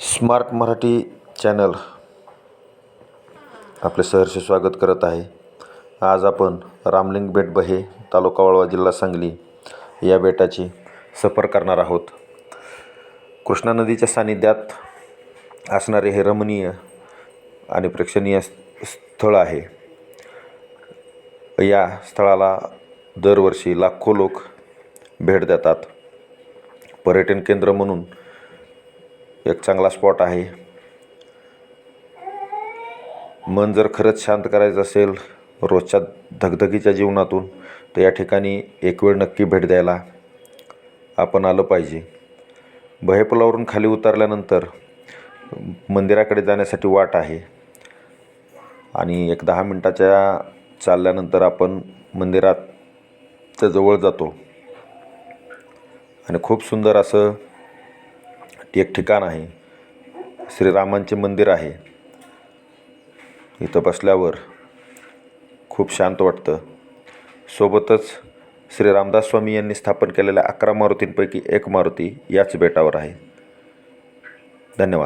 Smart Marathi channel आपले सहर्ष स्वागत करत आहे. आज आपण रामलिंग बेट बहे तालुका वाळवा जिल्हा सांगली या बेटाची सफर करणार आहोत. कृष्णा नदीच्या सानिध्यात असणारे हे रमणीय आणि प्रेक्षणीय स्थळ आहे. या स्थळाला दरवर्षी लाखो लोक भेट देतात. पर्यटन केंद्र म्हणून एक चांगला स्पॉट आहे. मन जर खरंच शांत करायचं असेल रोजच्या धगधगीच्या जीवनातून तर या ठिकाणी एक वेळ नक्की भेट द्यायला आपण आलं पाहिजे. बहेपुलावरून खाली उतरल्यानंतर मंदिराकडे जाण्यासाठी वाट आहे. आणि एक दहा मिनटाच्या चालल्यानंतर आपण मंदिराच्या जवळ जातो. आणि खूप सुंदर असं एक ठिकाण आहे. श्रीरामांचे मंदिर आहे. इथं बसल्यावर खूप शांत वाटतं. सोबतच श्री रामदास स्वामी यांनी स्थापन केलेल्या अकरा मारुतींपैकी एक मारुती याच बेटावर आहे. धन्यवाद.